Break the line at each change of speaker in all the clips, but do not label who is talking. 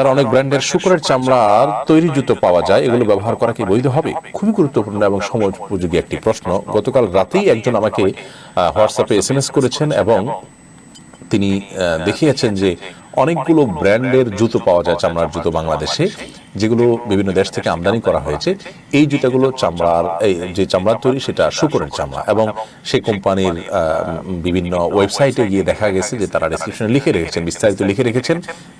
বাজারে অনেক ব্র্যান্ডের শুকরের চামড়ার তৈরি জুতো পাওয়া যায়। এগুলো ব্যবহার করা কি বৈধ হবে? খুবই গুরুত্বপূর্ণ এবং সময় উপযোগী একটি প্রশ্ন। গতকাল রাতেই একজন আমাকে হোয়াটসঅ্যাপে এস এম এস করেছেন এবং তিনি দেখিয়েছেন যে অনেকগুলো ব্র্যান্ডের জুতো পাওয়া যায়, চামড়ার জুতো বাংলাদেশে। যেগুলো বিভিন্ন দেশ থেকে আমদানি করা হয়েছে, এই জুতাগুলো চামড়ার, এই যে চামড়ার তৈরি সেটা শুকরের চামড়া এবং সে কোম্পানির বিভিন্ন ওয়েবসাইটে গিয়ে দেখা গেছে যে তারা ডেসক্রিপশনে লিখে রেখেছেন, বিস্তারিত লিখে রেখেছেন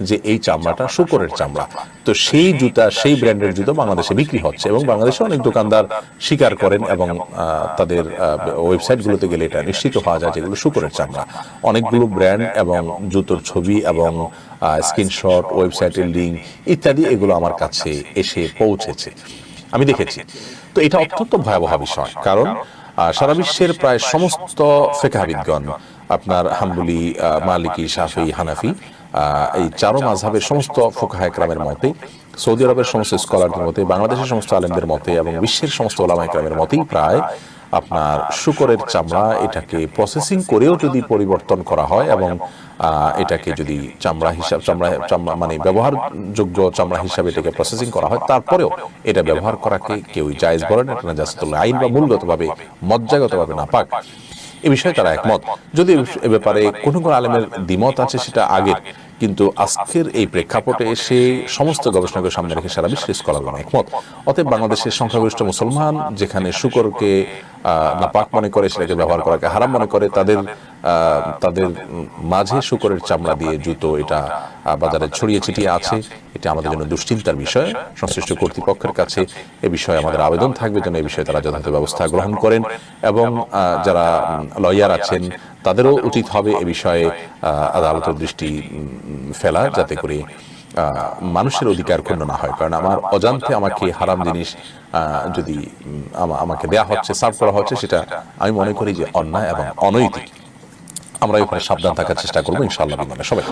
যে এই চামড়াটা শুকরের চামড়া। তো সেই জুতা, সেই ব্র্যান্ডের জুতো বাংলাদেশে বিক্রি হচ্ছে এবং বাংলাদেশে অনেক দোকানদার স্বীকার করেন এবং তাদের ওয়েবসাইটগুলোতে গেলে এটা নিশ্চিত হওয়া যায় যেগুলো শুকরের চামড়া। অনেকগুলো ব্র্যান্ড এবং জুতোর ছবি এবং স্ক্রিনশট, ওয়েবসাইটের লিঙ্ক ইত্যাদি এগুলো আমার কাছে এসে পৌঁছেছে। আমি দেখেছি। তো এটা অত্যন্ত ভয়াবহ বিষয়। কারণ সারা বিশ্বের প্রায় সমস্ত ফেকাবিদগণ আপনার হাম্বুলি মালিকি, শাফি, হানাফি এই চারো মাঝহের সমস্ত ফোকাহা একরামের মতে, সৌদি আরবের সমস্ত স্কলারদের মতে, বাংলাদেশের সমস্ত আলেমদের মতে এবং বিশ্বের সমস্ত ওলামা একরামের মতেই প্রায় আপনার শুকরের চামড়া এটাকে প্রসেসিং করেও যদি পরিবর্তন করা হয় এবং এটাকে যদি চামড়া হিসাব চামড়া চামড়া মানে ব্যবহারযোগ্য চামড়া হিসাবে এটাকে প্রসেসিং করা হয়, তারপরেও এটা ব্যবহার করাকে কেউ জায়েজ বলেন এটা জাস্ত আইন বা মূলগতভাবে মজ্জাগতভাবে না। পাক, এ বিষয়ে তারা একমত। যদি এ ব্যাপারে কোনো কোনো আলেমের দ্বিমত আছে, সেটা আগের। কিন্তু আজকের এই প্রেক্ষাপটে এসে সমস্ত গবেষণাকে সামনে রেখে সারা বিশ্বের স্কলারগণ একমত অতএব বাংলাদেশের সংখ্যাগরিষ্ঠ মুসলমান যেখানে শুকরকে নাপাক মনে করে, সেটাকে ব্যবহার করাকে হারাম মনে করে, তাদের তাদের মাঝে শুকরের চামড়া দিয়ে জুতো, এটা বাজারে ছড়িয়ে ছিটিয়ে আছে। এটা আমাদের জন্য দুশ্চিন্তার বিষয়। সংশ্লিষ্ট কর্তৃপক্ষের কাছে এ বিষয়ে আমাদের আবেদন থাকবে যেন এই বিষয়ে তারা যথাযথ ব্যবস্থা গ্রহণ করেন এবং যারা লয়ার আছেন, তাদেরও উচিত হবে এ বিষয়ে আদালতের দৃষ্টি ফেলা যাতে করে মানুষের অধিকার ক্ষুণ্ণ না হয়। কারণ আমার অজান্তে আমাকে হারাম জিনিস যদি আমাকে দেয়া হচ্ছে, সার্ভ করা হচ্ছে, সেটা আমি মনে করি যে অন্যায় এবং অনৈতিক। আমরা এখানে সাবধান থাকার চেষ্টা করব ইনশাআল্লাহ সবাই